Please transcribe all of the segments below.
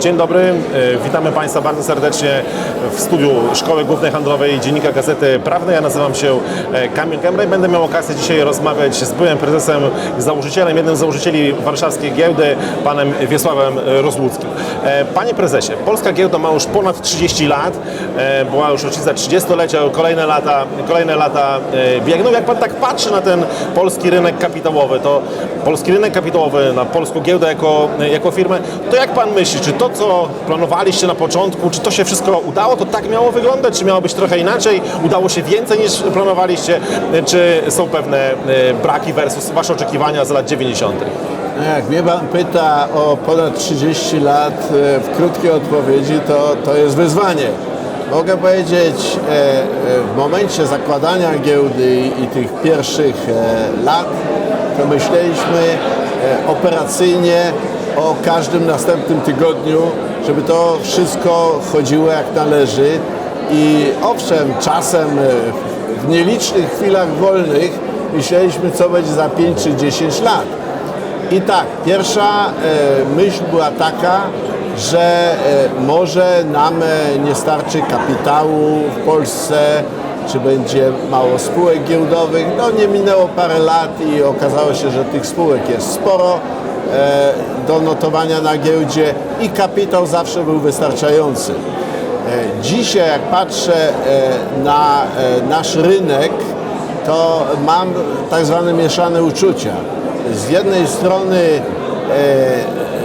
Dzień dobry, e, witamy Państwa bardzo serdecznie w studiu Szkoły Głównej Handlowej Dziennika Gazety Prawnej. Ja nazywam się e, Kamil Kębra i będę miał okazję dzisiaj rozmawiać z byłym prezesem, założycielem, jednym z założycieli warszawskiej giełdy, panem Wiesławem Rozłuckim. E, Panie prezesie, polska giełda ma już ponad 30 lat, była już rocznica 30-lecia, kolejne lata, kolejne lata biegną. Jak pan tak patrzy na ten polski rynek kapitałowy, to polski rynek kapitałowy, na polską giełdę jako, jako firmę, to jak pan myśli, czy to, co planowaliście na początku, czy to się wszystko udało, to tak miało wyglądać, czy miało być trochę inaczej, udało się więcej niż planowaliście, czy są pewne e, braki versus wasze oczekiwania z lat 90. Jak mnie pan pyta o ponad 30 lat e, w krótkiej odpowiedzi, to, to jest wyzwanie. Mogę powiedzieć, e, w momencie zakładania giełdy i tych pierwszych lat, to myśleliśmy operacyjnie o każdym następnym tygodniu, żeby to wszystko chodziło jak należy. I owszem, czasem e, w nielicznych chwilach wolnych myśleliśmy, co będzie za 5 czy 10 lat. I tak, pierwsza e, myśl była taka, że e, może nam nie starczy kapitału w Polsce, czy będzie mało spółek giełdowych. No nie minęło parę lat i okazało się, że tych spółek jest sporo do notowania na giełdzie i kapitał zawsze był wystarczający. E, Dzisiaj jak patrzę e, na e, nasz rynek, to mam tak zwane mieszane uczucia. Z jednej strony e,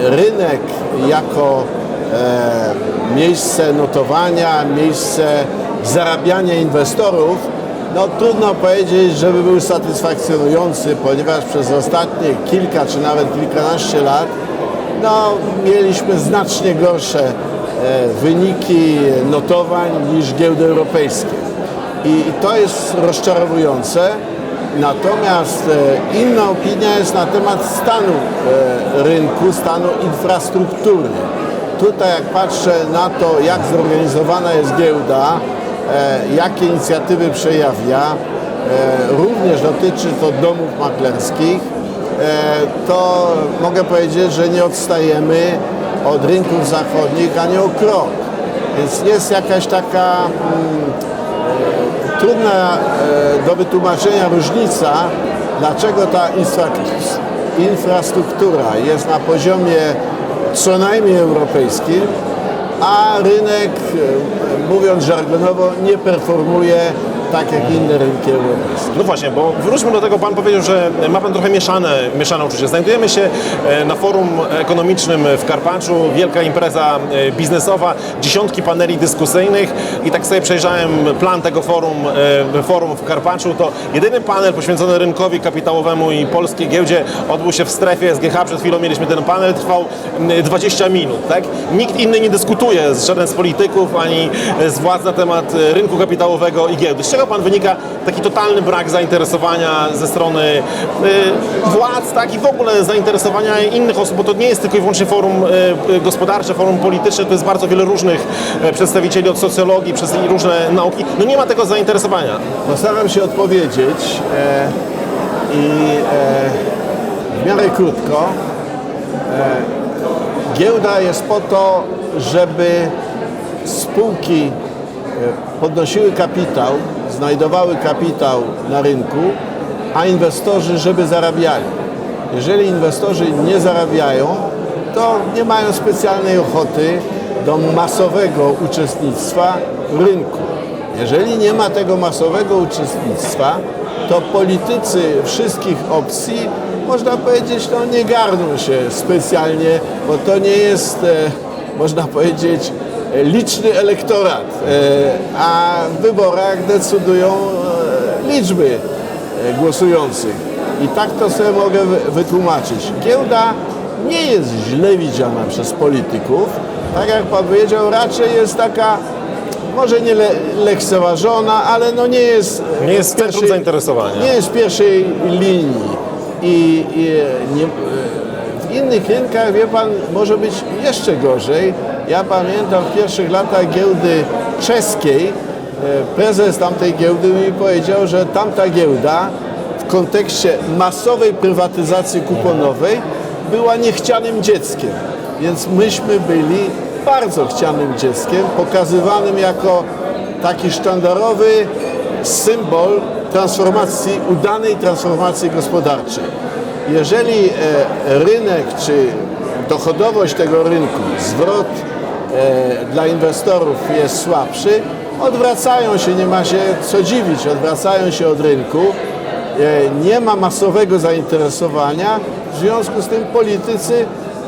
rynek jako e, miejsce notowania, miejsce zarabiania inwestorów, no trudno powiedzieć, żeby był satysfakcjonujący, ponieważ przez ostatnie kilka czy nawet kilkanaście lat no, mieliśmy znacznie gorsze e, wyniki notowań niż giełdy europejskie. I to jest rozczarowujące. Natomiast e, inna opinia jest na temat stanu e, rynku, stanu infrastruktury. Tutaj jak patrzę na to, jak zorganizowana jest giełda, jakie inicjatywy przejawia, e, również dotyczy to domów maklerskich, e, to mogę powiedzieć, że nie odstajemy od rynków zachodnich ani o krok. Więc jest jakaś taka mm, trudna e, do wytłumaczenia różnica, dlaczego ta infra- infrastruktura jest na poziomie co najmniej europejskim, a rynek, e, mówiąc żargonowo, nie performuje tak jak inne rynki europejskie. No właśnie, bo wróćmy do tego, Pan powiedział, że ma Pan trochę mieszane, mieszane uczucie. Znajdujemy się e, na forum ekonomicznym w Karpaczu, wielka impreza e, biznesowa, dziesiątki paneli dyskusyjnych i tak sobie przejrzałem plan tego forum, e, forum w Karpaczu, to jedyny panel poświęcony rynkowi kapitałowemu i polskiej giełdzie odbył się w strefie SGH, przed chwilą mieliśmy ten panel, trwał mm, 20 minut, tak? Nikt inny nie dyskutuje, żaden z polityków, ani z władz na temat rynku kapitałowego i giełdy. Z czego Pan wynika taki totalny brak zainteresowania ze strony y, władz, tak i w ogóle zainteresowania innych osób, bo to nie jest tylko i wyłącznie forum y, gospodarcze, forum polityczne, to jest bardzo wiele różnych y, przedstawicieli od socjologii, przez różne nauki. No nie ma tego zainteresowania. Postaram się odpowiedzieć e, i e, w miarę krótko. E, giełda jest po to, żeby spółki e, podnosiły kapitał, znajdowały kapitał na rynku, a inwestorzy, żeby zarabiali. Jeżeli inwestorzy nie zarabiają, to nie mają specjalnej ochoty do masowego uczestnictwa w rynku. Jeżeli nie ma tego masowego uczestnictwa, to politycy wszystkich opcji, można powiedzieć, no nie garną się specjalnie, bo to nie jest, e, można powiedzieć, liczny elektorat, e, a w wyborach decydują e, liczby e, głosujących. I tak to sobie mogę wy- wytłumaczyć. Giełda nie jest źle widziana przez polityków. Tak jak pan powiedział, raczej jest taka może nie le, lekceważona, ale no nie jest... Nie jest w centrum zainteresowania. Nie jest w pierwszej linii. I, i nie, innych rynkach, wie pan, może być jeszcze gorzej. Ja pamiętam w pierwszych latach giełdy czeskiej, e, prezes tamtej giełdy mi powiedział, że tamta giełda w kontekście masowej prywatyzacji kuponowej była niechcianym dzieckiem. Więc myśmy byli bardzo chcianym dzieckiem, pokazywanym jako taki sztandarowy symbol transformacji, udanej transformacji gospodarczej. Jeżeli e, rynek czy dochodowość tego rynku, zwrot e, dla inwestorów jest słabszy, odwracają się, nie ma się co dziwić, odwracają się od rynku, e, nie ma masowego zainteresowania, w związku z tym politycy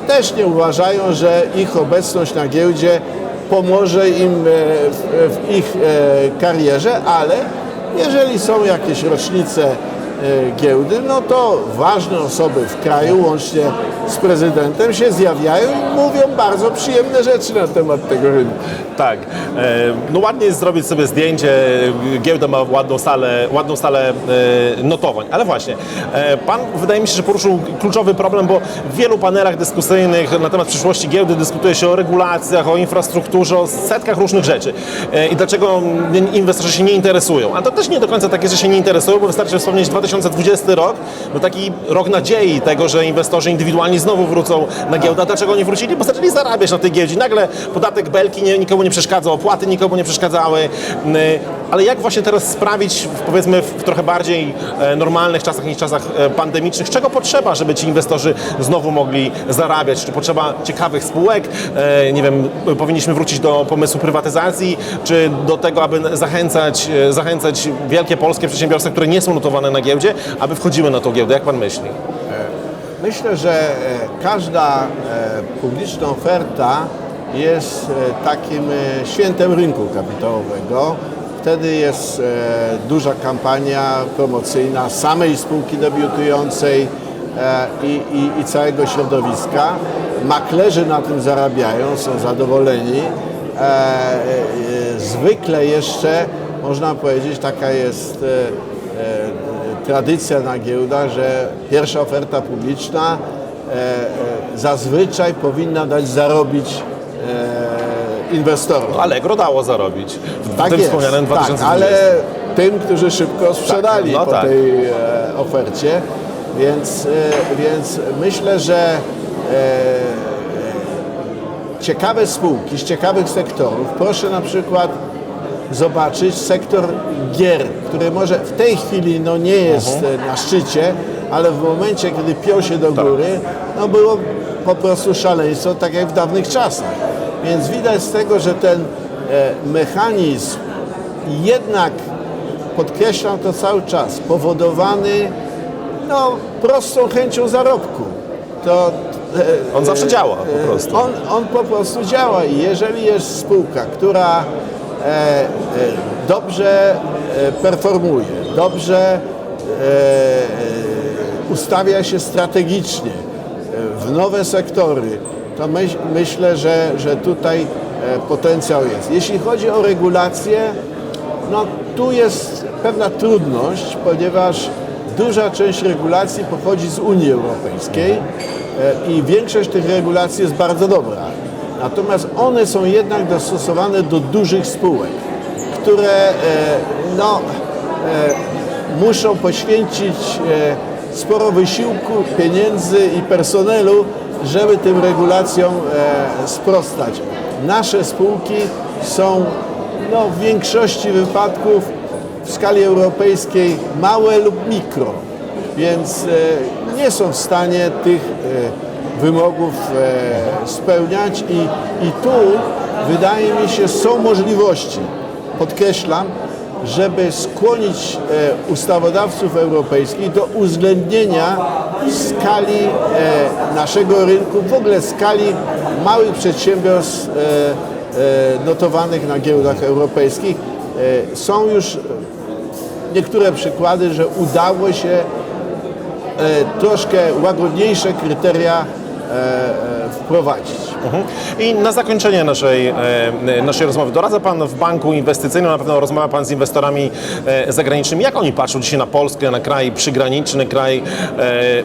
też nie uważają, że ich obecność na giełdzie pomoże im w, ich karierze, ale jeżeli są jakieś rocznice giełdy, no to ważne osoby w kraju, łącznie z prezydentem, się zjawiają i mówią bardzo przyjemne rzeczy na temat tego rynku. Tak. E, No ładnie jest zrobić sobie zdjęcie, giełda ma ładną salę, ładną salę e, notowań, ale właśnie, e, Pan wydaje mi się, że poruszył kluczowy problem, bo w wielu panelach dyskusyjnych na temat przyszłości giełdy dyskutuje się o regulacjach, o infrastrukturze, o setkach różnych rzeczy. I dlaczego inwestorzy się nie interesują? A to też nie do końca tak jest, że się nie interesują, bo wystarczy wspomnieć 2020 rok, no taki rok nadziei tego, że inwestorzy indywidualni znowu wrócą na giełdę. A dlaczego oni wrócili? Bo zaczęli zarabiać na tej giełdzie. Nagle podatek belki nie, nikomu nie przeszkadza, opłaty nikomu nie przeszkadzały. Ale jak właśnie teraz sprawić, powiedzmy, w trochę bardziej e, normalnych czasach niż czasach e, pandemicznych, czego potrzeba, żeby ci inwestorzy znowu mogli zarabiać? Czy potrzeba ciekawych spółek? E, Nie wiem, powinniśmy wrócić do pomysłu prywatyzacji, czy do tego, aby zachęcać, zachęcać wielkie polskie przedsiębiorstwa, które nie są notowane na giełdzie, aby wchodziły na tą giełdę? Jak pan myśli? Myślę, że e, każda e, publiczna oferta jest e, takim świętem rynku kapitałowego. Wtedy jest duża kampania promocyjna samej spółki debiutującej i, i, i całego środowiska. Maklerzy na tym zarabiają, są zadowoleni. Zwykle jeszcze, można powiedzieć, taka jest tradycja na giełdach, że pierwsza oferta publiczna e, e, zazwyczaj powinna dać zarobić e, inwestorom. Allegro dało zarobić w Tak tym jest, wspomnianym tak, 2020. ale tym, którzy szybko sprzedali no po tak. tej ofercie, więc, więc myślę, że ciekawe spółki z ciekawych sektorów, proszę na przykład zobaczyć sektor gier, który może w tej chwili no, nie jest Mhm. e, na szczycie, ale w momencie, kiedy piął się do Tak. góry, no było po prostu szaleństwo, tak jak w dawnych czasach. Więc widać z tego, że ten e, mechanizm jednak, podkreślam to cały czas, powodowany no, prostą chęcią zarobku. To, e, On zawsze e, działa po e, prostu. On, on po prostu działa i jeżeli jest spółka, która dobrze e, performuje, dobrze e, e, ustawia się strategicznie e, w nowe sektory, to myśl, myślę, że, że tutaj e, potencjał jest. Jeśli chodzi o regulacje, no tu jest pewna trudność, ponieważ duża część regulacji pochodzi z Unii Europejskiej e, i większość tych regulacji jest bardzo dobra. Natomiast one są jednak dostosowane do dużych spółek, które e, no, e, muszą poświęcić e, sporo wysiłku, pieniędzy i personelu, żeby tym regulacjom sprostać. Nasze spółki są no, w większości wypadków w skali europejskiej małe lub mikro, więc nie są w stanie tych wymogów e, spełniać i, i tu wydaje mi się są możliwości, podkreślam, żeby skłonić e, ustawodawców europejskich do uwzględnienia skali e, naszego rynku, w ogóle skali małych przedsiębiorstw notowanych na giełdach europejskich. Są już niektóre przykłady, że udało się troszkę łagodniejsze kryteria e, e, wprowadzić. Mhm. I na zakończenie naszej, e, naszej rozmowy, doradza Pan w banku inwestycyjnym, na pewno rozmawia Pan z inwestorami e, zagranicznymi. Jak oni patrzą dzisiaj na Polskę, na kraj przygraniczny, kraj, e,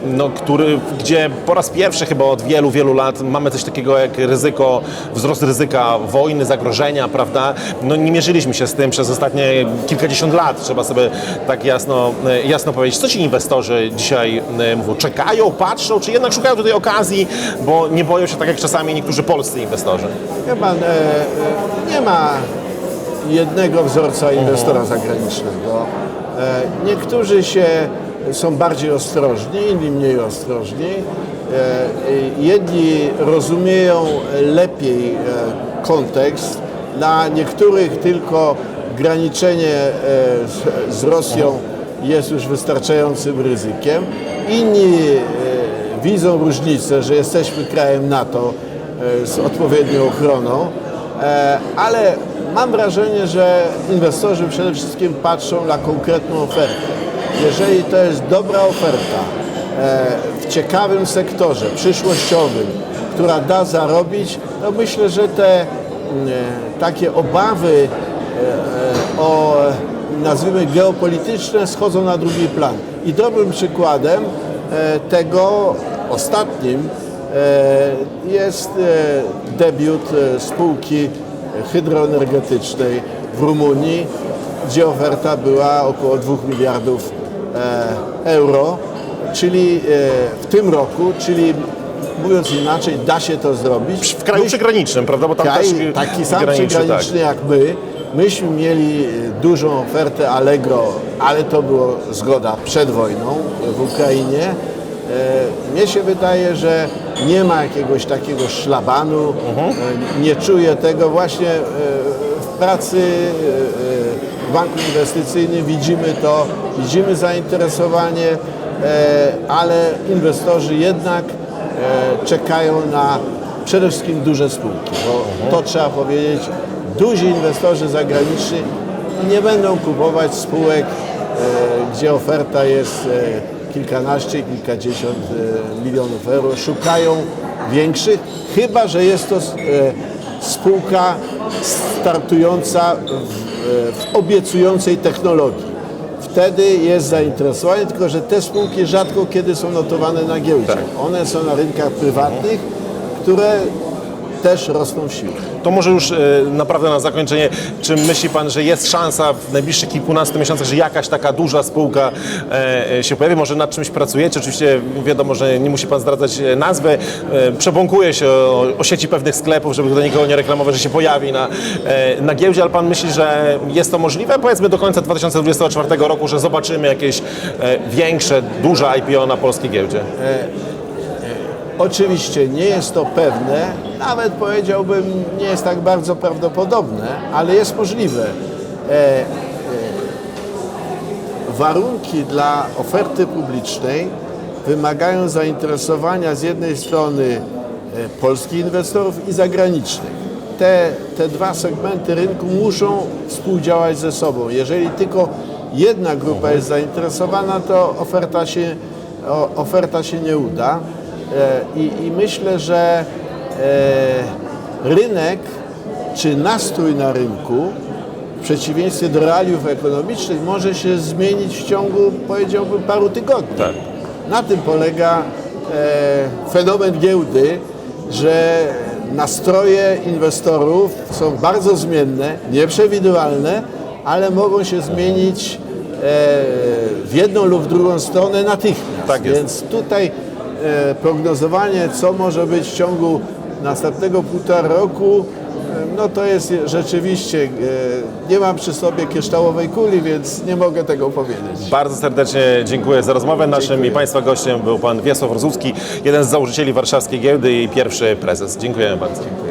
no, który, gdzie po raz pierwszy chyba od wielu, wielu lat mamy coś takiego jak ryzyko, wzrost ryzyka wojny, zagrożenia, prawda? No nie mierzyliśmy się z tym przez ostatnie kilkadziesiąt lat, trzeba sobie tak jasno, jasno powiedzieć. Co ci inwestorzy dzisiaj mówią? Czekają, patrzą, czy jednak szukają tutaj okazji, bo nie boją się, tak jak czasami niektórzy polscy inwestorzy? Pan, e, e, nie ma jednego wzorca inwestora zagranicznego. E, niektórzy się są bardziej ostrożni, inni mniej ostrożni. E, jedni rozumieją lepiej e, kontekst. Dla niektórych tylko graniczenie e, z, z Rosją jest już wystarczającym ryzykiem. Inni e, widzą różnicę, że jesteśmy krajem NATO z odpowiednią ochroną, e, ale mam wrażenie, że inwestorzy przede wszystkim patrzą na konkretną ofertę. Jeżeli to jest dobra oferta e, w ciekawym sektorze, przyszłościowym, która da zarobić, to myślę, że te mm, e, takie obawy e, e, o nazwijmy geopolityczne schodzą na drugi plan. I dobrym przykładem e, tego ostatnim e, jest e, debiut e, spółki hydroenergetycznej w Rumunii, gdzie oferta była około 2 miliardów e, euro, czyli e, w tym roku, czyli mówiąc inaczej, da się to zrobić. W kraju przygranicznym, prawda? Bo tam Kraj też taki sam przygraniczny jak my. Myśmy mieli e, dużą ofertę Allegro, ale to było zgoda przed wojną w Ukrainie. E, Mnie się wydaje, że nie ma jakiegoś takiego szlabanu. E, nie czuję tego właśnie e, w pracy w banku inwestycyjnym widzimy to, widzimy zainteresowanie, ale inwestorzy jednak czekają na przede wszystkim duże spółki, bo to trzeba powiedzieć, duzi inwestorzy zagraniczni nie będą kupować spółek, gdzie oferta jest kilkanaście, kilkadziesiąt e, milionów euro. Szukają większych, chyba że jest to e, spółka startująca w, e, w obiecującej technologii. Wtedy jest zainteresowanie, tylko że te spółki rzadko kiedy są notowane na giełdzie. One są na rynkach prywatnych, które też rosną w siłę. To może już e, naprawdę na zakończenie, czy myśli Pan, że jest szansa w najbliższych kilkunastu miesiącach, że jakaś taka duża spółka e, e, się pojawi? Może nad czymś pracujecie? Oczywiście wiadomo, że nie musi Pan zdradzać nazwy. Przebąkuje się o, o sieci pewnych sklepów, żeby tutaj nikogo nie reklamować, że się pojawi na, na giełdzie, ale Pan myśli, że jest to możliwe? Powiedzmy do końca 2024 roku, że zobaczymy jakieś większe, duże IPO na polskiej giełdzie. Oczywiście nie jest to pewne, nawet powiedziałbym, nie jest tak bardzo prawdopodobne, ale jest możliwe. E, e, warunki dla oferty publicznej wymagają zainteresowania z jednej strony e, polskich inwestorów i zagranicznych. Te, te dwa segmenty rynku muszą współdziałać ze sobą. Jeżeli tylko jedna grupa jest zainteresowana, to oferta się, oferta się nie uda. E, I, I myślę, że rynek czy nastrój na rynku w przeciwieństwie do realiów ekonomicznych może się zmienić w ciągu, powiedziałbym, paru tygodni. Tak. Na tym polega e, fenomen giełdy, że nastroje inwestorów są bardzo zmienne, nieprzewidywalne, ale mogą się zmienić e, w jedną lub w drugą stronę natychmiast. Tak. Więc tutaj e, prognozowanie, co może być w ciągu następnego półtora roku, e, no to jest rzeczywiście, e, nie mam przy sobie kryształowej kuli, więc nie mogę tego powiedzieć. Bardzo serdecznie dziękuję za rozmowę. Naszym i Państwa gościem był Pan Wiesław Rozucki, jeden z założycieli warszawskiej giełdy i pierwszy prezes. Dziękujemy bardzo.